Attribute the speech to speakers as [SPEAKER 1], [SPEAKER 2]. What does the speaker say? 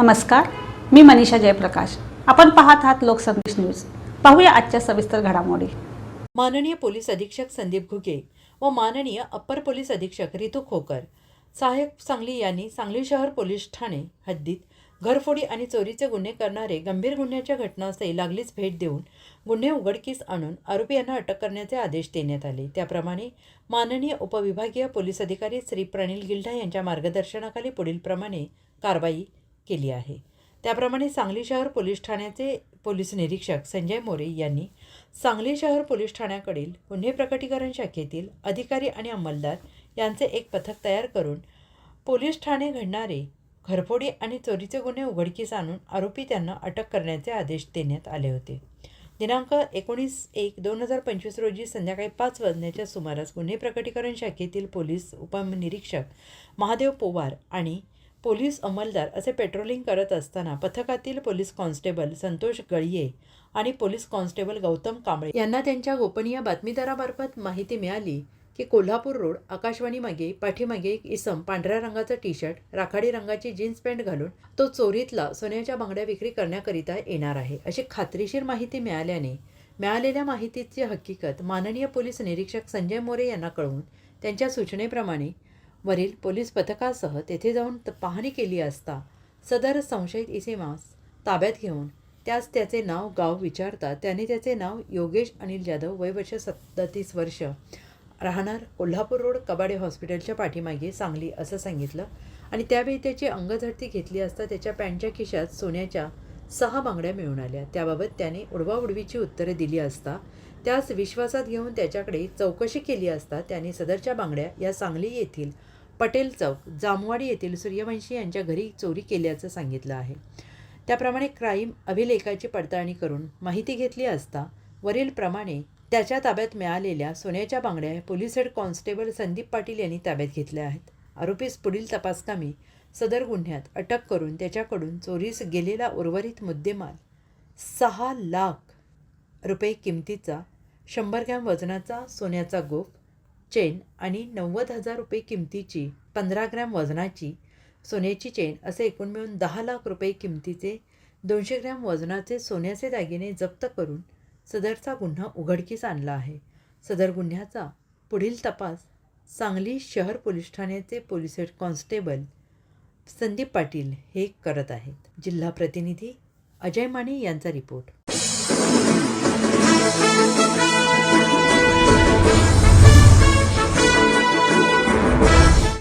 [SPEAKER 1] नमस्कार मी मनीषा जयप्रकाश. आपण पाहत आहात लोकसंदेश न्यूज. पाहूया आजच्या सविस्तर घडामोडी.
[SPEAKER 2] माननीय पोलीस अधीक्षक संदीप घुगे व माननीय अप्पर पोलीस अधीक्षक रितू खोकर सहाय्यक सांगली यांनी सांगली शहर पोलीस ठाणे हद्दीत घरफोडी आणि चोरीचे गुन्हे करणारे गंभीर गुन्ह्याच्या घटनास्थळी लागलीच भेट देऊन गुन्हे उघडकीस आणून आरोपी यांना अटक करण्याचे आदेश देण्यात आले. त्याप्रमाणे माननीय उपविभागीय पोलीस अधिकारी श्री प्रणील गिल्ढा यांच्या मार्गदर्शनाखाली पुढीलप्रमाणे कारवाई केली आहे. त्याप्रमाणे सांगली शहर पोलीस ठाण्याचे पोलीस निरीक्षक संजय मोरे यांनी सांगली शहर पोलीस ठाण्याकडील गुन्हे प्रकटीकरण शाखेतील अधिकारी आणि अंमलदार यांचे एक पथक तयार करून पोलीस ठाणे घडणारे घरफोडी आणि चोरीचे गुन्हे उघडकीस आणून आरोपी त्यांना अटक करण्याचे आदेश देण्यात आले होते. दिनांक एकोणीस एक दोन हजार पंचवीस रोजी संध्याकाळी पाच वाजण्याच्या सुमारास गुन्हे प्रकटीकरण शाखेतील पोलीस उपनिरीक्षक महादेव पोवार आणि पोलीस अंमलदार असे पेट्रोलिंग करत असताना पथकातील पोलीस कॉन्स्टेबल संतोष गळिये आणि पोलीस कॉन्स्टेबल गौतम कांबळे यांना त्यांच्या गोपनीय बातमीदारामार्फत माहिती मिळाली की कोल्हापूर रोड आकाशवाणी मागे पाठीमागे एक इसम पांढऱ्या रंगाचा टी शर्ट राखाडी रंगाची जीन्स पॅन्ट घालून तो चोरीतला सोन्याच्या बांगड्या विक्री करण्याकरिता येणार आहे अशी खात्रीशीर माहिती मिळाल्याने मिळालेल्या माहितीची हकीकत माननीय पोलीस निरीक्षक संजय मोरे यांना कळवून त्यांच्या सूचनेप्रमाणे वरील पोलीस पथकासह तेथे जाऊन त- पाहणी केली असता सदर संशयित इसेमास ताब्यात घेऊन त्यास त्याचे नाव गाव विचारता त्याने त्याचे नाव योगेश अनिल जाधव वय वर्ष सदतीस वर्ष राहणार कोल्हापूर रोड कबाडे हॉस्पिटलच्या पाठीमागे सांगली असं सांगितलं. आणि त्यावेळी त्याची अंगझडती घेतली असता त्याच्या पॅन्टच्या खिशात सोन्याच्या सहा बांगड्या मिळून आल्या त्याबाबत त्याने उडवाउडवीची उत्तरे दिली असता त्यास विश्वासात घेऊन त्याच्याकडे चौकशी केली असता त्याने सदरच्या बांगड्या या सांगली येथील पटेल चौक जामवाडी येथील सूर्यवंशी यांच्या घरी चोरी केल्याचं सांगितलं आहे. त्याप्रमाणे क्राईम अभिलेखाची पडताळणी करून माहिती घेतली असता वरील प्रमाणे त्याच्या ताब्यात मिळालेल्या सोन्याच्या बांगड्या police head constable Sandeep Patil यांनी ताब्यात घेतल्या आहेत. आरोपीस पुढील तपासकामी सदर गुन्ह्यात अटक करून त्याच्याकडून चोरीस गेलेला उर्वरित मुद्देमाल सहा लाख रुपये किमतीचा शंभर ग्रॅम वजनाचा सोन्याचा गोफ चेन आणि नव्वद हजार रुपये किमतीची पंधरा ग्रॅम वजनाची सोन्याची चेन असे एकूण मिळून दहा लाख रुपये किमतीचे दोनशे ग्रॅम वजनाचे सोन्याचे दागिने जप्त करून सदरचा गुन्हा उघडकीस आणला आहे. सदर गुन्ह्याचा पुढील तपास सांगली शहर पोलीस ठाण्याचे police head constable Sandeep Patil हे करत आहेत. जिल्हा प्रतिनिधी अजय माने यांचा रिपोर्ट.